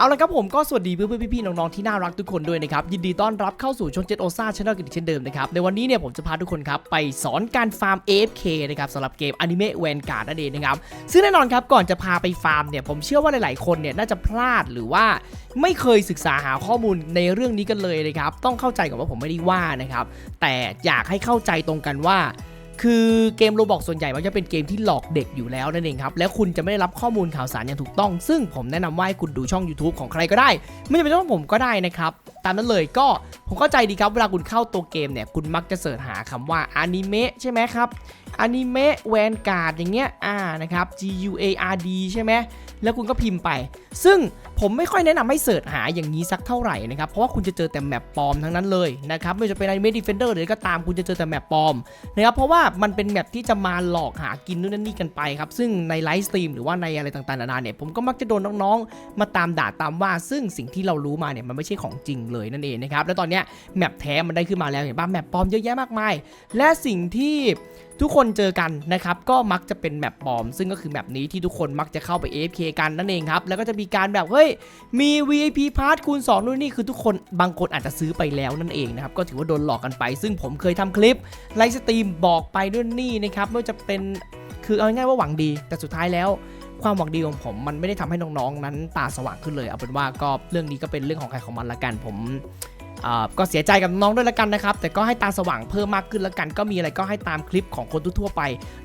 เอาละครับผมก็สวัสดีเพื่อนๆพี่ๆน้องๆที่น่ารักทุกคนด้วยนะครับยินดีต้อนรับเข้าสู่ช่องเจ็ดโอซ่าช anel กันอีกเช่นเดิมนะครับในวันนี้เนี่ยผมจะพาทุกคนครับไปสอนการฟาร์ม AFK นะครับสำหรับเกม Anime Vanguard นั่นเองนะครับซึ่งแน่นอนครับก่อนจะพาไปฟาร์มเนี่ยผมเชื่อว่าหลายๆคนเนี่ยน่าจะพลาดหรือว่าไม่เคยศึกษาหาข้อมูลในเรื่องนี้กันเลยนะครับต้องเข้าใจก่อนว่าผมไม่ได้ว่านะครับแต่อยากให้เข้าใจตรงกันว่า คือเกมโรบอกส่วนใหญ่มันจะเป็นเกมที่หลอกเด็กอยู่แล้วนั่นเองครับ แล้วคุณจะไม่ได้รับข้อมูลข่าวสารอย่างถูกต้อง ซึ่งผมแนะนำว่าให้คุณดูช่อง YouTube ของใครก็ได้ ไม่จำเป็นต้องผมก็ได้นะครับ ตามนั้นเลยก็ผมเข้าใจดีครับ เวลาคุณเข้าตัวเกมเนี่ย คุณมักจะเสิร์ชหาคำว่าอนิเมะใช่ไหมครับอนิเมะแวนการ์ดอย่างเงี้ยอ่านะครับ G U A R D ใช่ไหมแล้วคุณก็พิมพ์ไป ซึ่งผมไม่ค่อยแนะนำให้เสิร์ชหาอย่างนี้สักเท่าไหร่นะครับ เพราะว่าคุณจะเจอแต่แมปปลอมทั้งนั้นเลยนะครับ ไม่ว่าจะเป็นอนิเมะดีเฟนเดอร์หรือก็ตามคุณจะเจอแต่แมปปลอมนะครับ เพราะว่ามันเป็นแมปที่จะมาหลอกหากินนู่นนั่นนี่กันไปครับ ซึ่งในไลฟ์สตรีมหรือว่าในอะไรต่างๆนานาเนี่ยผมก็มักจะโดนน้องๆ มาตามด่าตามว่าซึ่งสิ่งที่เรารู้มาเนี่ยมันไม่ใช่ของจริงเลยนั่นเองนะครับแล้วตอนเนี้ยแมปแท้มันได้ขึ้นมาแล้วเห็นป่ะแมปปลอมเยอะแยะมากมาย และสิ่งที่ ทุกคนเจอกันนะครับก็มักจะเป็นแมปปลอม ซึ่งก็คือแมปนี้ที่ทุกคนมักจะเข้าไป AFK กันนั่นเองครับแล้วก็จะมีการแบบเฮ้ยมี VIP Pass คูณ2นู่นนี่คือทุกคนบางคนอาจจะซื้อไปแล้วนั่นเองนะครับก็ถือว่าโดนหลอกกันไป ซึ่งผมเคยทำคลิปไลฟ์สตรีมบอกไปด้วยนี่นะครับไม่ว่าจะเป็นคือเอาง่ายๆว่าหวังดี แต่สุดท้ายแล้วความหวังดีของผมมันไม่ได้ทำให้น้องๆ นั้นตาสว่างขึ้นเลย เอาเป็นว่าก็เรื่องนี้ก็เป็นเรื่องของใครของมันละกันผม ก็เสียใจกับน้องด้วยละกันนะครับ แต่ก็ให้ตาสว่างเพิ่มมากขึ้นละกัน ก็มีอะไรก็ให้ตามคลิปของคนทั่วไป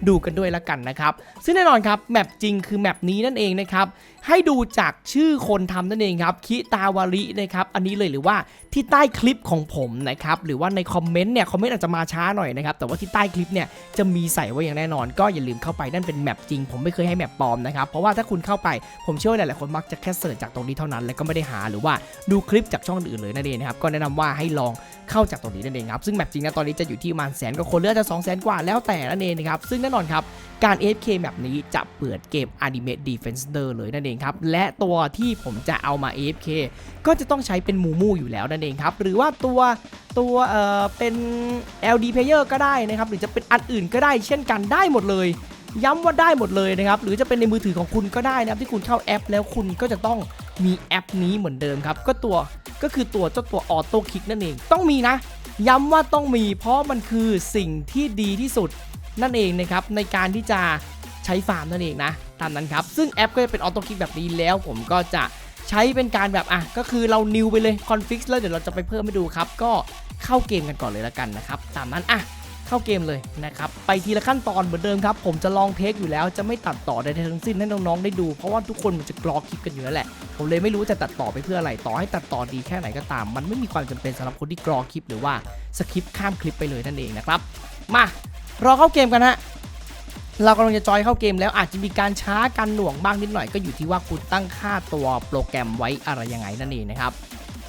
ดูกันด้วยละกันนะครับ ซึ่งแน่นอนครับแมปจริงคือแมปนี้นั่นเองนะครับ ให้ดูจากชื่อคนทำนั่นเองครับคิตาวารินะครับอันนี้เลยหรือว่าที่ใต้คลิปของผมนะครับหรือว่าในคอมเมนต์เนี่ยคอมเมนต์อาจจะมาช้าหน่อยนะครับแต่ว่าที่ใต้คลิปเนี่ยจะมีใส่ไว้อย่างแน่นอน ก็อย่าลืมเข้าไปนั่นเป็นแมปจริง ผมไม่เคยให้แมปปลอมนะครับเพราะว่าถ้าคุณเข้าไปผมเชื่อว่าหลายๆคนมักจะแค่เสิร์ชจากตรงนี้เท่านั้น แล้วก็ไม่ได้หาหรือว่าดูคลิปจากช่องอื่นเลยนั่นเองนะครับก็แนะนำว่าให้ลองเข้าจากตรงนี้นั่นเองครับซึ่งแมปจริงนะตอนนี้จะอยู่ที่ประมาณแสนกว่าคนหรืออาจจะ2 0 0 0 0 0กว่าแล้วแต่นั่นเองนะครับซึ่งแน่นอนครับ การ AFK แบบนี้จะเปิดเกม Anime Defender เลยนั่นเองครับ และตัวที่ผมจะเอามา AFK ก็จะต้องใช้เป็นมูมูอยู่แล้วนั่นเองครับ หรือว่าตัวตัวเอ่อเป็น LD Player ก็ได้นะครับ หรือจะเป็นอันอื่นก็ได้เช่นกันได้หมดเลย ย้ำว่าได้หมดเลยนะครับ หรือจะเป็นในมือถือของคุณก็ได้นะครับที่คุณเข้าแอป แล้วคุณก็จะต้องมีแอปนี้เหมือนเดิมครับ ก็ตัวก็คือตัวเจ้าตัวออโต้คลิกนั่นเองต้องมีนะ ย้ำว่าต้องมีเพราะมันคือสิ่งที่ดีที่สุด นั่นเองนะครับในการที่จะใช้ฟาร์มนั่นเองนะตามนั้นครับ ซึ่งแอปก็จะเป็นออโต้คลิกแบบนี้แล้วผมก็จะใช้เป็นการแบบอะก็คือเรานิวไปเลยคอนฟิกแล้วเดี๋ยวเราจะไปเพิ่มให้ดูครับ ก็เข้าเกมกันก่อนเลยละกันนะครับตามนั้นอะเข้าเกมเลยนะครับ ไปทีละขั้นตอนเหมือนเดิมครับ ผมจะลองเทคอยู่แล้วจะไม่ตัดต่อใดๆทั้งสิ้นให้น้องๆได้ดู เพราะว่าทุกคนมันจะกรอคลิปกันอยู่แล้วแหละ ผมเลยไม่รู้จะตัดต่อไปเพื่ออะไรต่อให้ตัดต่อดีแค่ไหนก็ตาม มันไม่มีความจำเป็นสำหรับคนที่กรอคลิปหรือว่าสคริปข้ามคลิปไปเลยนั่นเองนะครับมา รอเข้าเกมกันฮะเรากำลังจะจอยเข้าเกมแล้วอาจจะมีการช้ากันหน่วงบ้างนิดหน่อยก็อยู่ที่ว่าคุณตั้งค่าตัวโปรแกรมไว้อะไรยังไงนั่นเองนะครับ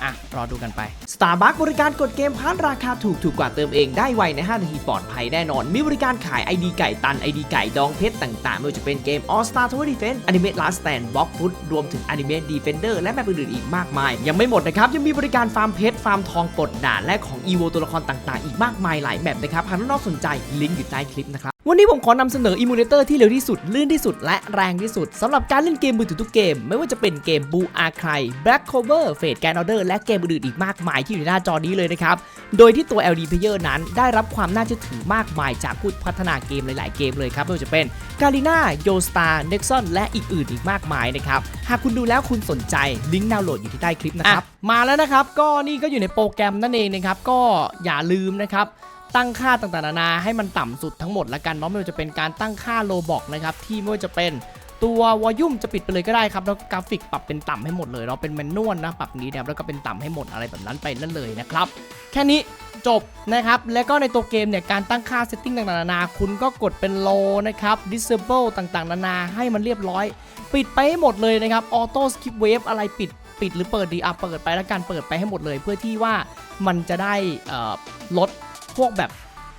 อะ รอดูกันไป Starbucks บริการกดเกมพาร์ทราคาถูกถูกกว่าเติมเองได้ไวใน 5 นาทีปลอดภัยแน่นอน มีบริการขาย ID ไก่ตัน ID ไก่ดองเพชรต่างๆ ไม่ว่าจะเป็นเกม All Star Tower Defense Anime Last Stand Block Foot รวมถึง Anime Defender และแมปอื่นๆอีกมากมาย ยังไม่หมดนะครับ ยังมีบริการฟาร์มเพชรฟาร์มทองปลดด่านและของ EVO ตัวละครต่างๆ อีกมากมายหลายแบบนะครับหากน้องๆสนใจลิงก์อยู่ใต้คลิปนะครับ วันนี้ผมขอนำเสนออิมูเลเตอร์ที่เร็วที่สุด ลื่นที่สุด และแรงที่สุดสำหรับการเล่นเกมมือถือทุกเกม ไม่ว่าจะเป็นเกมบูอาคายแบล็กโคเวอร์เฟดแกนออเดอร์และเกมอื่นๆอีกมากมายที่อยู่ในหน้าจอนี้เลยนะครับ โดยที่ตัว LD Player นั้นได้รับความน่าเชื่อถือมากมายจากผู้พัฒนาเกมหลาย ๆ เกมเลยครับไม่ว่าจะเป็นกาลิน่าโยสตาร์เน็กซอนและอีกอื่นอีกมากมายนะครับหากคุณดูแล้วคุณสนใจลิงก์ดาวน์โหลดอยู่ที่ใต้คลิปนะครับมาแล้วนะครับก็นี่ก็อยู่ในโปรแกรมนั่นเองนะครับก็อย่าลืมนะครับ ตั้งค่าต่างๆนานาให้มันต่ำสุดทั้งหมดละกันเนาะไม่ว่าจะเป็นการตั้งค่าโลบอกนะครับที่ไม่ว่าจะเป็นตัววอลลุ่มจะปิดไปเลยก็ได้ครับ แล้วกราฟิกปรับเป็นต่ำให้หมดเลย เราเป็นแมนนวลนะปรับนี้นะครับแล้วก็เป็นต่ำให้หมดอะไรแบบนั้นไปนั่นเลยนะครับ แค่นี้จบนะครับ แล้วก็ในตัวเกมเนี่ย การตั้งค่าเซตติ้งต่างๆนานาคุณก็กดเป็น low นะครับ disable ต่างๆ นานาให้มันเรียบร้อย ปิดไปให้หมดเลยนะครับ auto skip wave อะไรปิดปิดหรือเปิดดีอะเปิดไปแล้วกันเปิดไปให้หมดเลย เพื่อที่ว่ามันจะได้ลด พวกแบบ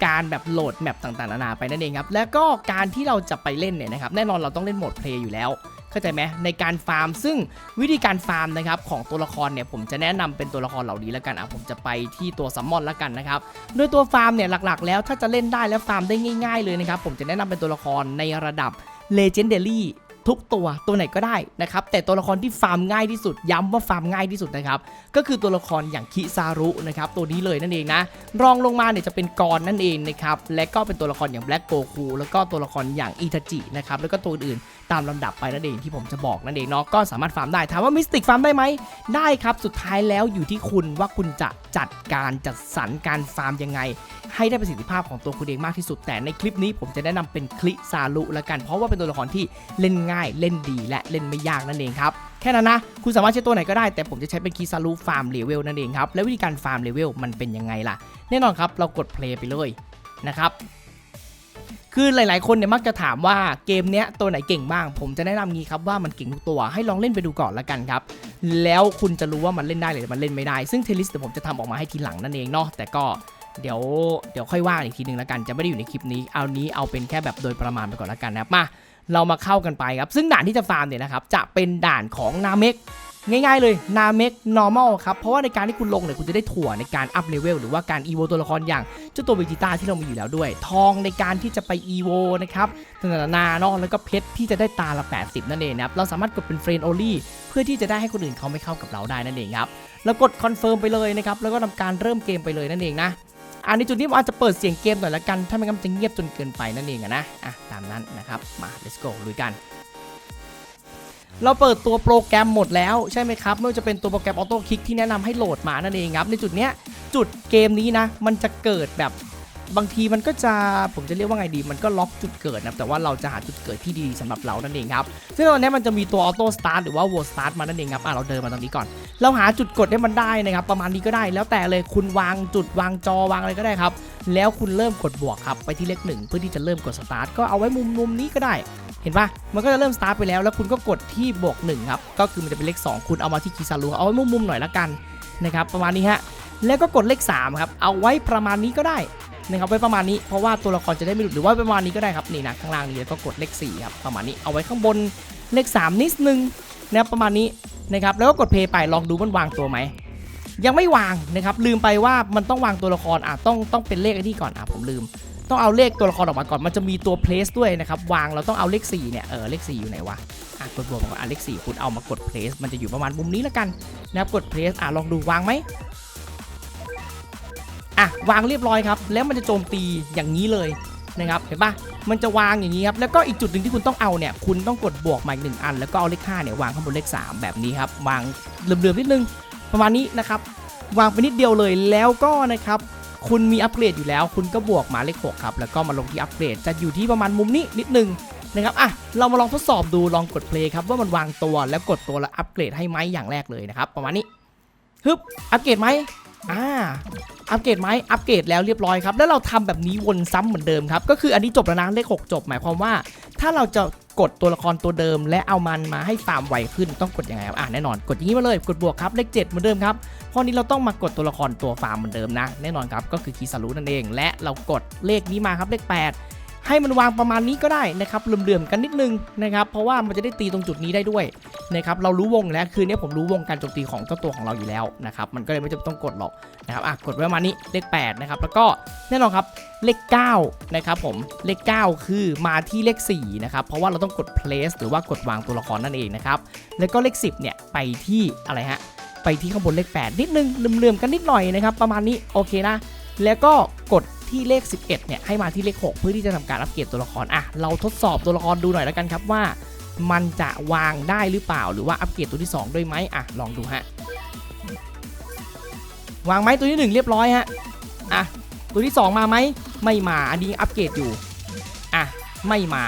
การแบบโหลดแมปต่างๆนานาไปนั่นเองครับ แล้วก็การที่เราจะไปเล่นเนี่ยนะครับ แน่นอนเราต้องเล่นโหมดเพลย์อยู่แล้ว เข้าใจไหมในการฟาร์ม ซึ่งวิธีการฟาร์มนะครับของตัวละครเนี่ยผมจะแนะนำเป็นตัวละครเหล่านี้แล้วกันอะผมจะไปที่ตัวซัมมอนแล้วกันนะครับ โดยตัวฟาร์มเนี่ยหลักๆ แล้วถ้าจะเล่นได้และฟาร์มได้ง่าย ๆ เลยนะครับผมจะแนะนำเป็นตัวละครในระดับ Legendary ทุกตัวตัวไหนก็ได้นะครับแต่ตัวละครที่ฟาร์มง่ายที่สุด ย้ำว่าฟาร์มง่ายที่สุดนะครับก็คือตัวละครอย่างคิซารุนะครับตัวนี้เลยนั่นเองนะรองลงมาเนี่ยจะเป็นกรนั่นเองนะครับและก็เป็นตัวละครอย่างแบล็กโกคูแล้วก็ตัวละครอย่างอิทาจินะครับแล้วก็ตัวอื่นๆตามลำดับไปนั่นเองที่ผมจะบอกนั่นเองเนาะก็สามารถฟาร์มได้ถามว่ามิสติกฟาร์มได้ไหมได้ครับสุดท้ายแล้วอยู่ที่คุณว่าคุณจะจัดการจัดสรรการฟาร์มยังไง ให้ได้ประสิทธิภาพของตัวคุณเองมากที่สุดแต่ในคลิปนี้ผมจะแนะนำเป็นคลิซาลุละกัน เพราะว่าเป็นตัวละครที่เล่นง่ายเล่นดีและเล่นไม่ยากนั่นเองครับแค่นั้นนะ คุณสามารถใช้ตัวไหนก็ได้ แต่ผมจะใช้เป็นคีซาลุฟาร์มเลเวลนั่นเองครับ และวิธีการฟาร์มเลเวลมันเป็นยังไงล่ะ แน่นอนครับ เรากดเพลย์ไปเลยนะครับ คือหลาย ๆ คนเนี่ยมักจะถามว่าเกมเนี้ยตัวไหนเก่งบ้าง ผมจะแนะนำงี้ครับว่ามันเก่งทุกตัวให้ลองเล่นไปดูก่อนละกันครับ แล้วคุณจะรู้ว่ามันเล่นได้หรือมันเล่นไม่ได้ ซึ่งเทลิสเดี๋ยวผมจะทำออกมาให้ทีหลังนั่นเองเนาะ แต่ก็เดี๋ยวเดี๋ยวค่อยว่าอีกทีหนึ่งละกัน จะไม่ได้อยู่ในคลิปนี้ เอานี้เอาเป็นแค่แบบโดยประมาณไปก่อนละกันนะครับ มา เรามาเข้ากันไปครับ ซึ่งด่านที่จะฟาร์มเนี่ยนะครับจะเป็นด่านของนาเมกง่ายๆเลยนาเมก normal ครับ เพราะว่าในการที่คุณลงเนี่ยคุณจะได้ถั่วในการอัพเลเวลหรือว่าการ evo ตัวละครอย่างเจ้าตัวเวจิต้าที่เรามีอยู่แล้วด้วย ทองในการที่จะไป evo นะครับต่างๆนานาเนาะแล้วก็เพชรที่จะได้ตาละ 80 นั่นเองนะครับ เราสามารถกดเป็นเฟรน only เพื่อที่จะได้ให้คนอื่นเขาไม่เข้ากับเราได้นั่นเองครับ แล้วกดคอนเฟิร์มไปเลยนะครับ แล้วก็ทำการเริ่มเกมไปเลยนั่นเองนะ อันในจุดนี้อาจจะเปิดเสียงเกมหน่อยละกัน ถ้าไม่งั้นจะเงียบจนเกินไปนั่นเองอะนะอะตามนั้นนะครับมา let's go ลุยกัน เราเปิดตัวโปรแกรมหมดแล้วใช่ไหมครับไม่ว่าจะเป็นตัวโปรแกรมออโต้คลิกที่แนะนำให้โหลดมานั่นเองครับในจุดเนี้ยจุดเกมนี้นะมันจะเกิดแบบ บางทีมันก็จะผมจะเรียกว่าไงดี มันก็ล็อกจุดเกิดนะแต่ว่าเราจะหาจุดเกิดที่ดีสำหรับเรานั่นเองครับซึ่งตอนนี้มันจะมีตัวออโต้สตาร์ทหรือว่า w ว r สตาร์ทมานั่นเองครับอะเราเดินมาตรงนี้ก่อน เราหาจุดกดให้มันได้นะครับ ประมาณนี้ก็ได้แล้วแต่เลยคุณวางจุดวางจอวางอะไรก็ได้ครับ แล้วคุณเริ่มกดบวกครับไปที่เลขหนึ่งเพื่อที่จะเริ่มกดสตาร์ทก็เอาไว้มุมมุมนี้ก็ได้เห็นปะมันก็จะเริ่มสตาร์ทไปแล้ว แล้วคุณก็กดที่บวกหนึ่งครับ ก็คือมันจะเป็นเลข 2 คุณเอามาที่คีซารูเอาไว้มุมมุมหน่อยละกันนะครับ ประมาณนี้ฮะ แล้วก็กดเลข3ครับ เอาไว้ประมาณนี้ก็ได้ นะครับไว้ประมาณนี้เพราะว่าตัวละครจะได้ไม่หลุดหรือว่าประมาณนี้ก็ได้ครับนี่นะข้างล่างนี้แล้วก็กดเลข4ครับประมาณนี้เอาไว้ข้างบนเลข 3 นิดนึงนะครับประมาณนี้นะครับแล้วก็กดเพย์ไปลองดูมันวางตัวไหมยังไม่วางนะครับลืมไปว่ามันต้องวางตัวละครอะต้องต้องเป็นเลขไอ้นี่ก่อนอะผมลืม ต้องเอาเลขตัวละครออกมาก่อนมันจะมีตัว place ด้วยนะครับวางเราต้องเอาเลข4เนี่ยเออเลข4อยู่ไหนวะอะกดบวกมก่อนอะเลข4คุณเอามากด place มันจะอยู่ประมาณมุมนี้แล้วกันนะครับกด place อะลองดูวางไหม อะวางเรียบร้อยครับ แล้วมันจะโจมตีอย่างนี้เลยนะครับเห็นปะมันจะวางอย่างนี้ครับแล้วก็อีกจุดหนึ่งที่คุณต้องเอาเนี่ยคุณต้องกดบวกมาอีกหนึ่งอัน แล้วก็เอาเลข5เนี่ยวางข้างบนเลข 3 แบบนี้ครับวางเหลื่อมๆนิดนึงประมาณนี้นะครับวางไปนิดเดียวเลยแล้วก็นะครับคุณมีอัปเกรดอยู่แล้ว คุณก็บวกมาเลข6ครับแล้วก็มาลงที่อัปเกรดจะอยู่ที่ประมาณมุมนี้นิดนึงนะครับอะเรามาลองทดสอบดูลองกดเพลย์ครับว่ามันวางตัวแล้วกดตัวแล้วอัปเกรดให้ไหมอย่างแรกเลยนะครับประมาณนี้ฮึบอัปเกรดไหม อ่าอัปเกรดไหมอัปเกรดแล้วเรียบร้อยครับ แล้วเราทำแบบนี้วนซ้ำเหมือนเดิมครับ ก็คืออันนี้จบแล้วนะเลข 6 จบ หมายความว่า ถ้าเราจะกดตัวละครตัวเดิม และเอามันมาให้ฟาร์มไวขึ้นต้องกดยังไงครับอ่าแน่นอนกดอย่างนี้มาเลยกดบวกครับเลข 7 เหมือนเดิมครับเพราะนี้เราต้องมากดตัวละครตัวฟาร์มเหมือนเดิมนะ แน่นอนครับก็คือคีสารุนั่นเอง และเรากดเลขนี้มาครับเลข 8 ให้มันวางประมาณนี้ก็ได้นะครับเหลื่อมๆกันนิดนึงนะครับเพราะว่ามันจะได้ตีตรงจุดนี้ได้ด้วยนะครับเรารู้วงแล้วคืนนี้ผมรู้วงการโจมตีของเจ้าตัวของเราอยู่แล้วนะครับมันก็เลยไม่จำเป็นต้องกดหรอกนะครับอะกดไว้ประมาณนี้เลข8นะครับแล้วก็แน่นอนครับเลข9นะครับผมเลข 9 คือมาที่เลข4นะครับเพราะว่าเราต้องกด place หรือว่ากดวางตัวละครนั่นเองนะครับแล้วก็เลข 10เนี่ยไปที่อะไรฮะไปที่ข้างบนเลข 8 นิดนึงเหลื่อมๆกันนิดหน่อยนะครับประมาณนี้โอเคนะแล้วก็กด ที่เลข 11 เนี่ยให้มาที่เลข 6 เพื่อที่จะทำการอัปเกรดตัวละครอะเราทดสอบตัวละครดูหน่อยแล้วกันครับว่า มันจะวางได้หรือเปล่า หรือว่าอัปเกรดตัวที่ 2 ด้วยไหมอะลองดูฮะวางไหมตัวที่ 1 เรียบร้อยฮะอะตัวที่ 2 มาไหมไม่มาอันนี้อัปเกรดอยู่อะไม่มา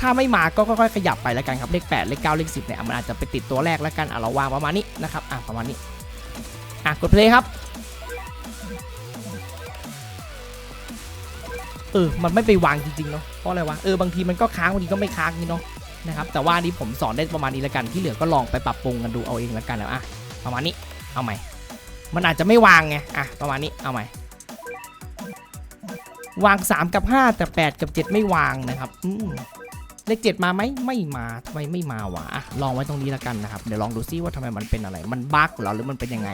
ถ้าไม่มาก็ค่อยๆขยับไปแล้วกันครับเลข8เลข9เลข10เนี่ยมันอาจจะไปติดตัวแรกแล้วกันอะเราวางประมาณนี้นะครับอะประมาณนี้อะกดเพลย์ครับ เออ มันไม่ไปวางจริงๆเนาะ เพราะอะไรวะ เออ บางทีมันก็ค้างบางทีก็ไม่ค้างนี่เนาะ นะครับ แต่ว่านี้ผมสอนได้ประมาณนี้แล้วกัน ที่เหลือก็ลองไปปรับปรุงกันดูเอาเองแล้วกันนะอะ ประมาณนี้ เอาใหม่ มันอาจจะไม่วางไง อะ ประมาณนี้ เอาใหม่ วาง 3 กับ 5 แต่ 8 กับ 7 ไม่วางนะครับ อืมเลข7มาไหมไม่มาทำไมไม่มาวะลองไว้ตรงนี้แล้วกันนะครับ เดี๋ยวลองดูซิว่าทำไมมันเป็นอะไร มันบั๊กหรอหรือมันเป็นยังไง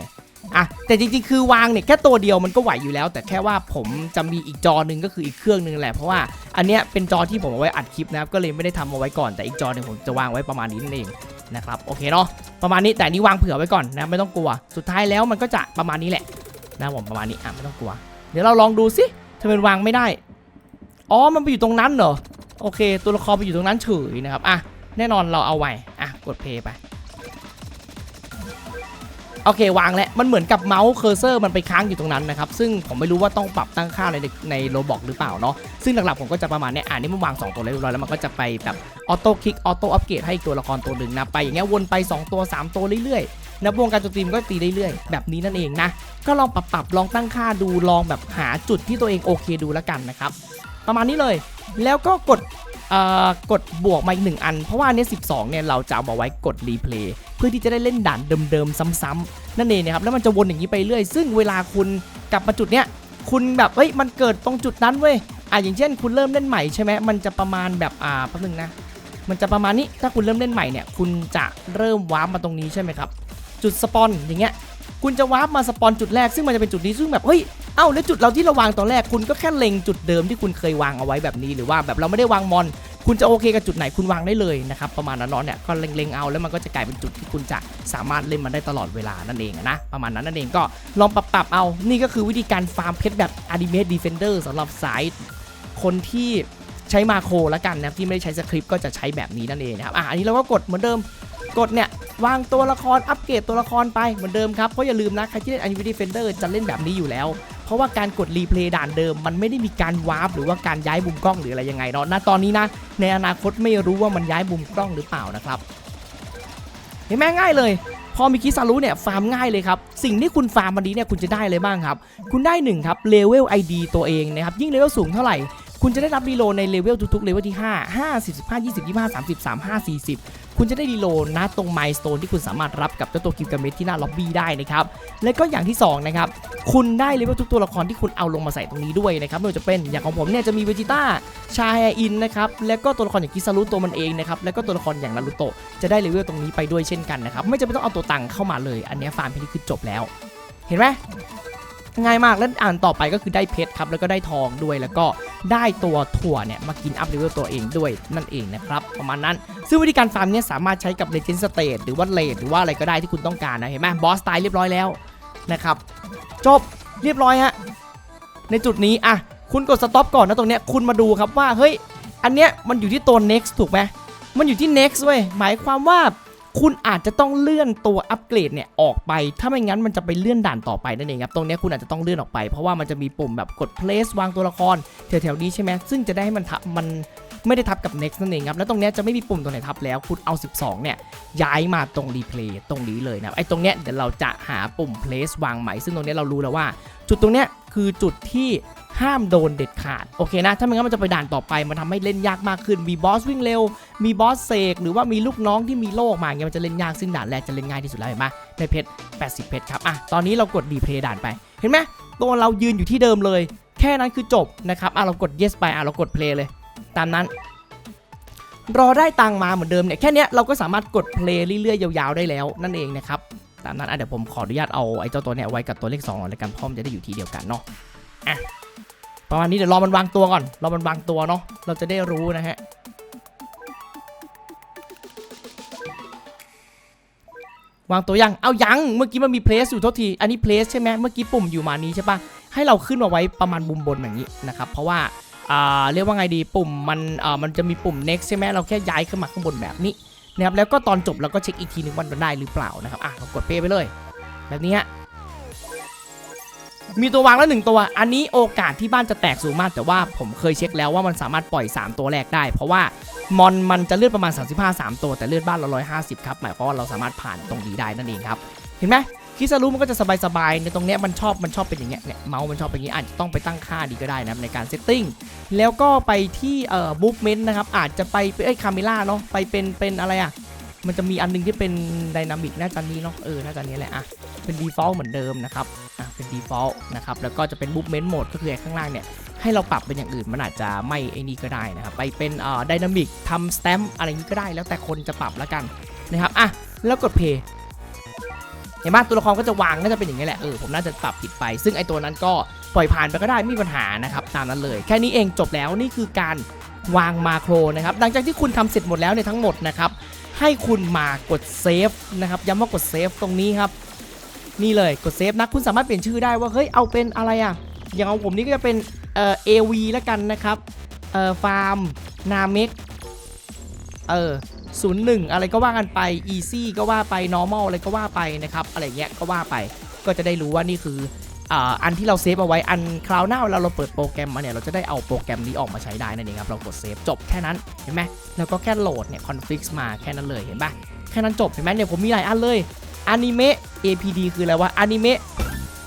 อะแต่จริงๆ คือวางเนี่ยแค่ตัวเดียวมันก็ไหวอยู่แล้ว แต่แค่ว่าผมจะมีอีกจอหนึ่งก็คืออีกเครื่องหนึ่งแหละเพราะว่าอันเนี้ยเป็นจอที่ผมเอาไว้อัดคลิปนะครับก็เลยไม่ได้ทำเอาไว้ก่อนแต่อีกจอหนึ่งผมจะวางไว้ประมาณนี้นั่นเองนะครับโอเคเนาะประมาณนี้แต่นี้วางเผื่อไว้ก่อนนะไม่ต้องกลัว สุดท้ายแล้วมันก็จะประมาณนี้แหละนะผมประมาณนี้อะไม่ต้องกลัว เดี๋ยวเราลองดูสิทำไมมันวางไม่ได้อ๋อมันไปอยู่ตรงนั้นเหรอโอเค ตัวละครไปอยู่ตรงนั้นเฉยนะครับอะแน่นอนเราเอาไว้อะกดเพย์ไป โอเควางแล้วมันเหมือนกับเมาส์เคอร์เซอร์มันไปค้างอยู่ตรงนั้นนะครับ ซึ่งผมไม่รู้ว่าต้องปรับตั้งค่าในในโรบอกหรือเปล่าเนาะซึ่งหลักๆผมก็จะประมาณเนี้ยอ่านี่มันวาง 2 ตัวเรียบร้อยแล้วมันก็จะไปแบบออโต้คลิกออโต้อัปเกรดให้ตัวละครตัวหนึ่งนะไปอย่างเงี้ยวนไป 2 ตัว 3 ตัวเรื่อยๆนะวงการโจมตีมันก็ตีเรื่อยๆแบบนี้นั่นเองนะก็ลองปรับปรับลองตั้งค่าดูลองแบบหาจุดที่ตัวเองโอเคดูแล้วกันนะครับประมาณนี้เลยแล้วก็กด กดบวกมาอีกหนึ่งอัน เพราะว่าอันเนี้ย12 เนี่ย เราจะเอามาไว้กดรีเพลย์เพื่อที่จะได้เล่นด่านเดิมๆ ซ้ำๆ นั่นเองนะครับ แล้วมันจะวนอย่างนี้ไปเรื่อย ซึ่งเวลาคุณกลับมาจุดเนี้ย คุณแบบเฮ้ย มันเกิดตรงจุดนั้นเว้ย อะอย่างเช่น คุณเริ่มเล่นใหม่ใช่ไหมมันจะประมาณแบบ อ่าแป๊บนึงนะ มันจะประมาณนี้ ถ้าคุณเริ่มเล่นใหม่เนี่ย คุณจะเริ่มวาร์ปมาตรงนี้ใช่ไหมครับ จุดสปอนอย่างเงี้ย คุณจะวาร์ปมาสปอนจุดแรกซึ่งมันจะเป็นจุดนี้ซึ่งแบบเฮ้ยเอ้าแล้วจุดเราที่เราวางตอนแรกคุณก็แค่เล็งจุดเดิมที่คุณเคยวางเอาไว้แบบนี้ หรือว่าแบบเราไม่ได้วางมอน คุณจะโอเคกับจุดไหนคุณวางได้เลยนะครับประมาณนั้นเนาะเนี่ยก็เล็งๆเอาแล้วมันก็จะกลายเป็นจุดที่คุณจะสามารถเล่นมันได้ตลอดเวลานั่นเองนะประมาณนั้นนั่นเองก็ลองปรับปรับๆเอา นี่ก็คือวิธีการฟาร์มเพชรแบบ Ultimate Defender สำหรับสายคนที่ใช้มาโครแล้วกันนะที่ไม่ได้ใช้สคริปต์ก็จะใช้แบบนี้นั่นเองนะครับอะอันนี้เราก็กดเหมือนเดิมกดเนี่ย วางตัวละครอัปเกรดตัวละครไปเหมือนเดิมครับเพราะอย่าลืมนะใครที่เล่น Ultimate Defender จะเล่นแบบนี้อยู่แล้ว เพราะว่าการกดรีเพลย์ด่านเดิม มันไม่ได้มีการวาร์ปหรือว่าการย้ายมุมกล้องหรืออะไรยังไงเนาะณตอนนี้นะ ในอนาคตไม่รู้ว่ามันย้ายมุมกล้องหรือเปล่านะครับเห็นไหมง่ายเลย พอมีคิซารุเนี่ยฟาร์มง่ายเลยครับ สิ่งที่คุณฟาร์มวันนี้เนี่ยคุณจะได้เลยบ้างครับ คุณได้1ครับเลเวล ID ตัวเองนะครับยิ่งเลเวลสูงเท่าไหร่ คุณจะได้รับรีโลในเลเวลทุกๆเลเวลที่ 5 5 10 15 20 25 30 35 40 คุณจะได้รีโลนะตรงไมล์สโตนที่คุณสามารถรับกับเจ้าตัวกิลกาเมทที่หน้าล็อบบี้ได้นะครับ และก็อย่างที่สองนะครับ คุณได้เลเวลทุกตัวละครที่คุณเอาลงมาใส่ตรงนี้ด้วยนะครับไม่ว่าจะเป็นอย่างของผมเนี่ยจะมีเวจิต้า ชาแฮอินนะครับ แล้วก็ตัวละครอย่างกิซารุตัวมันเองนะครับ แล้วก็ตัวละครอย่างนารุโตะจะได้เลเวลตรงนี้ไปด้วยเช่นกันนะครับ ไม่จำเป็นต้องเอาตัวตังค์เข้ามาเลย อันนี้ฟาร์มเพชรนี่คือจบแล้ว เห็นไหม ง่ายมากแล้วอ่านต่อไปก็คือได้เพชรครับแล้วก็ได้ทองด้วยแล้วก็ได้ตัวถั่วเนี่ยมากินอัพเลเวลตัวเองด้วยนั่นเองนะครับประมาณนั้น ซึ่งวิธีการฟาร์มเนี่ยสามารถใช้กับ Legend State หรือว่าเลดหรือว่าอะไรก็ได้ที่คุณต้องการนะเห็นไหมบอสตายเรียบร้อยแล้วนะครับจบเรียบร้อยฮะในจุดนี้อะคุณกดสต็อปก่อนนะตรงเนี้ยคุณมาดูครับว่าเฮ้ยอันเนี้ยมันอยู่ที่ตัว next ถูกไหมมันอยู่ที่ next เว้ยหมายความว่า คุณอาจจะต้องเลื่อนตัวอัปเกรดเนี่ยออกไป ถ้าไม่งั้นมันจะไปเลื่อนด่านต่อไปนั่นเองครับ ตรงนี้คุณอาจจะต้องเลื่อนออกไป เพราะว่ามันจะมีปุ่มแบบกด place วางตัวละครแถวๆนี้ใช่ไหมซึ่งจะได้ให้มันทับมันไม่ได้ทับกับ next นั่นเองครับ แล้วตรงเนี้ยจะไม่มีปุ่มตัวไหนทับแล้ว คุณเอา 12 เนี่ย ย้ายมาตรง replay ตรงนี้เลยนะครับไอ้ตรงเนี้ยเดี๋ยวเราจะหาปุ่ม place วางใหม่ ซึ่งตรงเนี้ยเรารู้แล้วว่า จุดตรงเนี้ย คือจุดที่ห้ามโดนเด็ดขาด โอเคนะ ถ้าไม่งั้นมันจะไปด่านต่อไป มันทำให้เล่นยากมากขึ้น มีบอสวิ่งเร็ว มีบอสเสก หรือว่ามีลูกน้องที่มีโลกมาเงี้ยมันจะเล่นยาก ซึ่งด่านแรกจะเล่นง่ายที่สุดแล้วเห็นไหมในเพชร 80 เพชรครับ อะ ตอนนี้เรากด replay ด่านไป เห็นไหมตัวเรายืนอยู่ที่เดิมเลย แค่นั้นคือจบนะครับ อะ เรากด yes ไป อะ เรากด play เลย ตามนั้น รอได้ตังมาเหมือนเดิมเนี่ย แค่นี้เราก็สามารถกด play เรื่อยๆ ยาวๆ ได้แล้วนั่นเองนะครับ ตามนั้นอะเดี๋ยวผมขออนุญาตเอาไอ้เจ้าตัวเนี้ยไว้กับตัวเลข2หน่อยแล้วกันเพราะมันจะได้อยู่ทีเดียวกันเนาะอะประมาณนี้เดี๋ยวรอมันวางตัวก่อนรอมันวางตัวเนาะเราจะได้รู้นะฮะวางตัวยัง เอายัง เมื่อกี้มันมีเพลสอยู่โทษที อันนี้เพลสใช่ไหมเมื่อกี้ปุ่มอยู่มานี้ใช่ปะให้เราขึ้นมาไว้ประมาณมุมบนแบบนี้นะครับ เพราะว่าอ่าเรียกว่าไงดีปุ่มมันอ่ามันจะมีปุ่ม next ใช่ไหมเราแค่ย้ายขึ้นมาข้างบนแบบนี้ นะครับแล้วก็ตอนจบเราก็เช็คอีกทีหนึ่งว่ามันได้หรือเปล่านะครับอะเรากดเพย์ไปเลย แบบนี้ฮะมีตัววางแล้วหนึ่งตัว อันนี้โอกาสที่บ้านจะแตกสูงมาก แต่ว่าผมเคยเช็คแล้วว่ามันสามารถปล่อย 3 ตัวแรกได้ เพราะว่ามอนมันจะเลือดประมาณ 35 3 ตัวแต่เลือดบ้านเรา150 ครับ หมายความว่าเราสามารถผ่านตรงนี้ได้นั่นเองครับ เห็นไหม คิซารุมันก็จะสบายๆในตรงเนี้ยมันชอบมันชอบเป็นอย่างเงี้ยเนี่ยเมาส์มันชอบเป็นอย่างงี้อาจจะต้องไปตั้งค่าดีก็ได้นะในการเซตติ้งแล้วก็ไปที่เอ่อมูฟเมนต์นะครับอาจจะไปเอ้ยคาเมล่าเนาะไปเป็นเป็นอะไรอะมันจะมีอันหนึงที่เป็นไดนามิกน่าจะนี้เนาะเออน่าจะนี้แหละอะเป็น default เหมือนเดิมนะครับอะเป็น default นะครับแล้วก็จะเป็น movement mode ก็คือไอ้ข้างล่างเนี่ยให้เราปรับเป็นอย่างอื่นมันอาจจะไม่ไอ้นี่ก็ได้นะครับไปเป็นเอ่อ dynamic ทำ stamp อะไรนี้ก็ได้แล้วแต่คนจะปรับแล้วกันนะครับอะแล้วกด play เห็นปะตัวละครก็จะวางก็จะเป็นอย่างนี้แหละเออผมน่าจะปรับผิดไป ซึ่งไอตัวนั้นก็ปล่อยผ่านไปก็ได้ไม่มีปัญหานะครับตามนั้นเลย แค่นี้เองจบแล้วนี่คือการวางมาโครนะครับหลังจากที่คุณทำเสร็จหมดแล้วในทั้งหมดนะครับให้คุณมากดเซฟนะครับย้ำว่ากดเซฟตรงนี้ครับนี่เลยกดเซฟนะคุณสามารถเปลี่ยนชื่อได้ว่าเฮ้ยเอาเป็นอะไรอะอย่างของผมนี่ก็จะเป็นเอ่อ AV แล้วกันนะครับเอ่อฟาร์มนาเมกเออ ศูนย์หนึ่งอะไรก็ว่ากันไป easy ก็ว่าไป normal อะไรก็ว่าไปนะครับอะไรเงี้ยก็ว่าไปก็จะได้รู้ว่านี่คืออันที่เราเซฟเอาไว้อันคราวหน้าเวลาเราเปิดโปรแกรมมาเนี่ยเราจะได้เอาโปรแกรมนี้ออกมาใช้ได้นั่นเองครับเรากดเซฟจบแค่นั้นเห็นไหมแล้วก็แค่โหลดเนี่ย config มาแค่นั้นเลยเห็นปะแค่นั้นจบเห็นไหมเนี่ยผมมีหลายอันเลยอนิเมะ APD คืออะไรวะอนิเมะ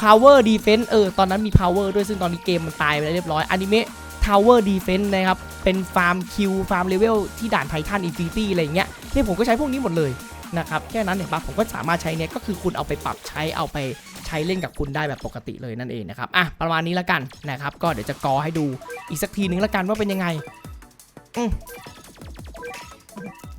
Power Defense เออตอนนั้นมี Power ด้วยซึ่งตอนนี้เกมมันตายไปแล้วเรียบร้อยอนิเมะ Tower Defense นะครับ เป็นฟาร์มคิวฟาร์มเลเวลที่ด่านไททันอินฟินิตี้อะไรอย่างเงี้ยเนี่ยผมก็ใช้พวกนี้หมดเลยนะครับ แค่นั้นเห็นปะผมก็สามารถใช้เนี่ยก็คือคุณเอาไปปรับใช้เอาไปใช้เล่นกับคุณได้แบบปกติเลยนั่นเองนะครับ อะ ประมาณนี้แล้วกันนะครับ ก็เดี๋ยวจะกอให้ดูอีกสักทีนึงแล้วกันว่าเป็นยังไงอืม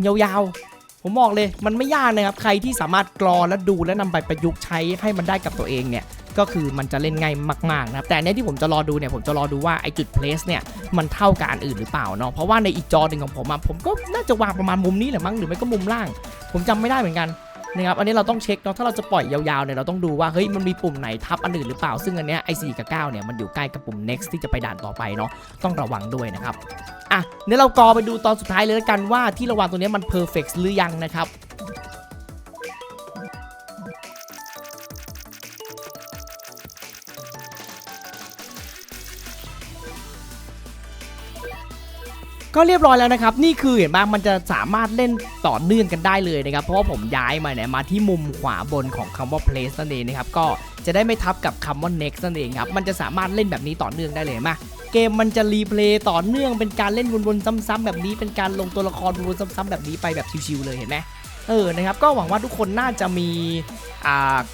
ยาวๆ ผมบอกเลยมันไม่ยากนะครับ ใครที่สามารถกรอและดูและนำไปประยุกต์ใช้ให้มันได้กับตัวเองเนี่ย ก็คือมันจะเล่นง่ายมากๆนะครับแต่เนี้ยที่ผมจะรอดูเนี่ยผมจะรอดูว่าไอจุด place เนี่ยมันเท่ากับอันอื่นหรือเปล่าเนาะเพราะว่าในอีกจอหนึ่งของผมอะผมก็น่าจะวางประมาณมุมนี้แหละมั้งหรือไม่ก็มุมล่าง ผมจำไม่ได้เหมือนกันนะครับอันนี้เราต้องเช็คเนาะถ้าเราจะปล่อยยาวๆเนี่ยเราต้องดูว่าเฮ้ยมันมีปุ่มไหนทับอันอื่นหรือเปล่า ซึ่งอันเนี้ยไอ้4กับ9เนี่ยมันอยู่ใกล้กับปุ่ม next ที่จะไปด่านต่อไปเนาะต้องระวังด้วยนะครับอะเดี๋ยวเรากอไปดูตอนสุดท้ายเลยแล้วกันว่าที่ระวางตัวเนี้ยมัน perfect หรือยังนะครับ ก็เรียบร้อยแล้วนะครับ นี่คือเห็นบ้างมันจะสามารถเล่นต่อเนื่องกันได้เลยนะครับ เพราะว่าผมย้ายมาเนี่ยมาที่มุมขวาบนของคำว่า place นั่นเองนะครับ ก็จะได้ไม่ทับกับคำว่า next นั่นเองครับ มันจะสามารถเล่นแบบนี้ต่อเนื่องได้เลยมาเกมมันจะรีเพลย์ต่อเนื่องเป็นการเล่นวนๆซ้ำๆแบบนี้เป็นการลงตัวละครวนๆซ้ำๆแบบนี้ไปแบบชิวๆเลยเห็นไหม เออนะครับก็หวังว่าทุกคนน่าจะมี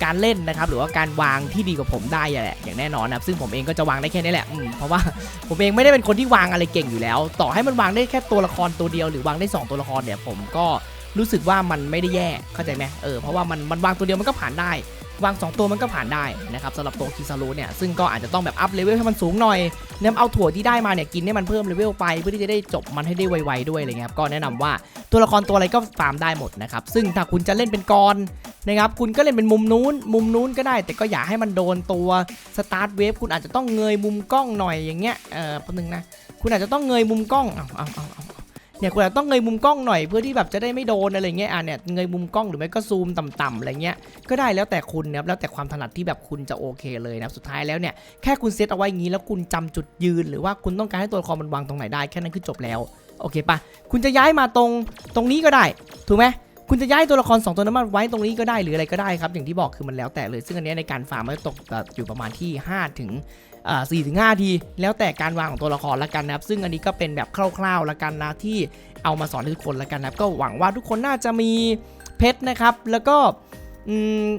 การเล่นนะครับหรือว่าการวางที่ดีกว่าผมได้แหละอย่างแน่นอนนะครับซึ่งผมเองก็จะวางได้แค่นี้แหละเพราะว่าผมเองไม่ได้เป็นคนที่วางอะไรเก่งอยู่แล้ว ต่อให้มันวางได้แค่ตัวละครตัวเดียวหรือวางได้ 2 ตัวละครเนี่ยผมก็รู้สึกว่ามันไม่ได้แย่เข้าใจไหมเออเพราะว่ามันมันวางตัวเดียวมันก็ผ่านได้ วาง 2 ตัวมันก็ผ่านได้นะครับสำหรับตัวคิซารุเนี่ยซึ่งก็อาจจะต้องแบบอัพเลเวลให้มันสูงหน่อยเนี่ยเอาถั่วที่ได้มาเนี่ยกินให้มันเพิ่มเลเวลไปเพื่อที่จะได้จบมันให้ได้ไวๆด้วยอะไรเงี้ยครับก็แนะนำว่าตัวละครตัวอะไรก็ฟาร์มได้หมดนะครับซึ่งถ้าคุณจะเล่นเป็นกรนะครับคุณก็เล่นเป็นมุมนู้น มุมนู้นก็ได้ แต่ก็อย่าให้มันโดนตัวสตาร์ทเวฟคุณอาจจะต้องเงยมุมกล้องหน่อยอย่างเงี้ยเออแป๊บนึงนะคุณอาจจะต้องเงยมุมกล้องเอาเอาเอา เนี่ยคุณอาจจะต้องเงยมุมกล้องหน่อยเพื่อที่แบบจะได้ไม่โดนอะไรเงี้ยอะเนี่ยเงยมุมกล้องหรือไม่ก็ซูมต่ำๆอะไรเงี้ยก็ได้แล้วแต่คุณนะครับแล้วแต่ความถนัดที่แบบคุณจะโอเคเลยนะครับสุดท้ายแล้วเนี่ยแค่คุณเซตเอาไว้อย่างนี้แล้วคุณจำจุดยืน หรือว่าคุณต้องการให้ตัวละครมันวางตรงไหนได้แค่นั้นคือจบแล้วโอเคปะคุณจะย้ายมาตรงตรงนี้ก็ได้ถูกไหม คุณจะย้ายตัวละครสองตัวนั้นมาไว้ตรงนี้ก็ได้หรืออะไรก็ได้ครับ อย่างที่บอกคือมันแล้วแต่เลย ซึ่งอันนี้ในการฟาร์มมันจะตกอยู่ประมาณที่5ถึงสี่ถึงห้าที แล้วแต่การวางของตัวละครละกันนะครับ ซึ่งอันนี้ก็เป็นแบบคร่าวๆละกันนะที่เอามาสอนทุกคนละกันนะครับ ก็หวังว่าทุกคนน่าจะมีเพชรนะครับ แล้วก็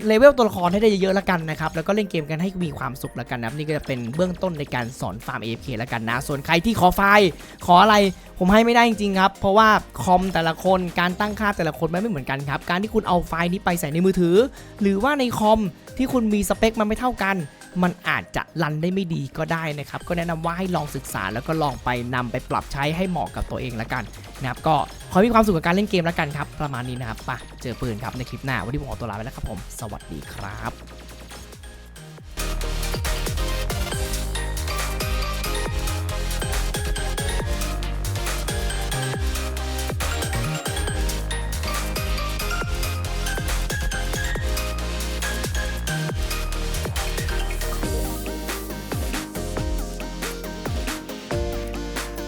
เลเวลตัวละครให้ได้เยอะๆละกันนะครับ แล้วก็เล่นเกมกันให้มีความสุขละกันนะครับ นี่ก็จะเป็นเบื้องต้นในการสอนฟาร์ม AFK ละกันนะ ส่วนใครที่ขอไฟล์ ขออะไรผมให้ไม่ได้จริงๆครับ เพราะว่าคอมแต่ละคนการตั้งค่าแต่ละคนไม่เหมือนกันครับ การที่คุณเอาไฟล์นี้ไปใส่ในมือถือ หรือว่าในคอมที่คุณมีสเปคมันไม่เท่ากัน มันอาจจะรันได้ไม่ดีก็ได้นะครับ ก็แนะนำว่าให้ลองศึกษาแล้วก็ลองไปนำไปปรับใช้ให้เหมาะกับตัวเองละกันนะครับก็ขอให้มีความสุขกับการเล่นเกมละกันครับ ประมาณนี้นะครับปะเจอปืนครับในคลิปหน้าวันนี้ผมขอตัวลาไปแล้วครับผม สวัสดีครับ